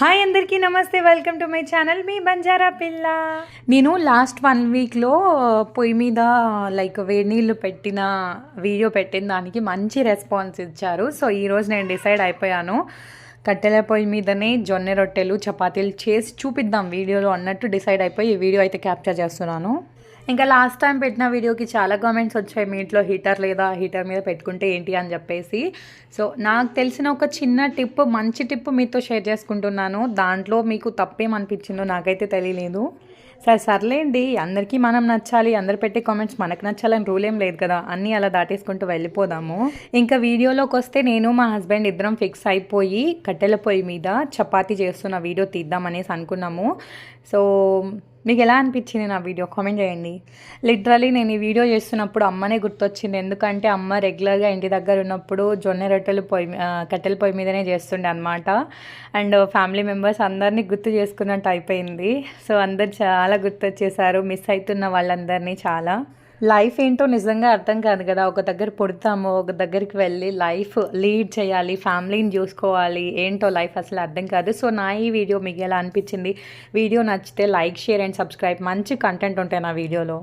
Hi అందరికీ నమస్తే welcome to my channel మీ బంజారా పిల్ల. నేను లాస్ట్ వన్ వీక్లో పొయ్యి మీద లైక్ వేడి నీళ్ళు పెట్టిన వీడియో పెట్టిన దానికి మంచి రెస్పాన్స్ ఇచ్చారు. సో ఈరోజు నేను డిసైడ్ అయిపోయాను. కట్టెల పొయ్యి మీదనే జొన్నె రొట్టెలు చపాతీలు చేసి చూపిద్దాం వీడియోలో అన్నట్టు డిసైడ్ అయిపోయి ఈ వీడియో అయితే క్యాప్చర్ చేస్తున్నాను. ఇంకా లాస్ట్ టైం పెట్టిన వీడియోకి చాలా కామెంట్స్ వచ్చాయి. మీ ఇంట్లో హీటర్ లేదా? హీటర్ మీద పెట్టుకుంటే ఏంటి? అని చెప్పేసి. సో నాకు తెలిసిన ఒక చిన్న టిప్ మంచి టిప్ మీతో షేర్ చేసుకుంటున్నాను. దాంట్లో మీకు తప్పేమనిపించిందో నాకైతే తెలియలేదు. సరే సర్లేండి. అందరికీ మనం నచ్చాలి. అందరు పెట్టే కామెంట్స్ మనకు నచ్చాలని రూల్ ఏం లేదు కదా. అన్నీ అలా దాటేసుకుంటూ వెళ్ళిపోదాము. ఇంకా వీడియోలోకి వస్తే నేను మా హస్బెండ్ ఇద్దరం ఫిక్స్ అయిపోయి కట్టెల పొయ్యి మీద చపాతీ చేస్తున్న వీడియో తీద్దామనేసి అనుకున్నాము. సో మీకు ఎలా అనిపించింది నా వీడియో? కామెంట్ చేయండి. లిటరలీ నేను ఈ వీడియో చేస్తున్నప్పుడు అమ్మనే గుర్తొచ్చింది. ఎందుకంటే అమ్మ రెగ్యులర్గా ఇంటి దగ్గర ఉన్నప్పుడు జొన్న రొట్టెలు పొయ్యి మీ- కట్టెల పొయ్యి మీదనే చేస్తుండే అనమాట అండ్ ఫ్యామిలీ మెంబర్స్ అందరినీ గుర్తు చేసుకున్నట్టు అయిపోయింది. సో అందరు చాలా గుర్తొచ్చేసారు. మిస్ అవుతున్న వాళ్ళందరినీ చాలా. లైఫ్ ఏంటో నిజంగా అర్థం కాదు కదా. ఒక దగ్గర పుడతాము ఒక దగ్గరికి వెళ్ళి లైఫ్ లీడ్ చేయాలి ఫ్యామిలీని చూసుకోవాలి ఏంటో లైఫ్ అసలు అర్థం కాదు. సో నా ఈ వీడియో మీకు ఎలా అనిపించింది? వీడియో నచ్చితే లైక్ షేర్ అండ్ సబ్స్క్రైబ్. మంచి కంటెంట్ ఉంటాయి నా వీడియోలో.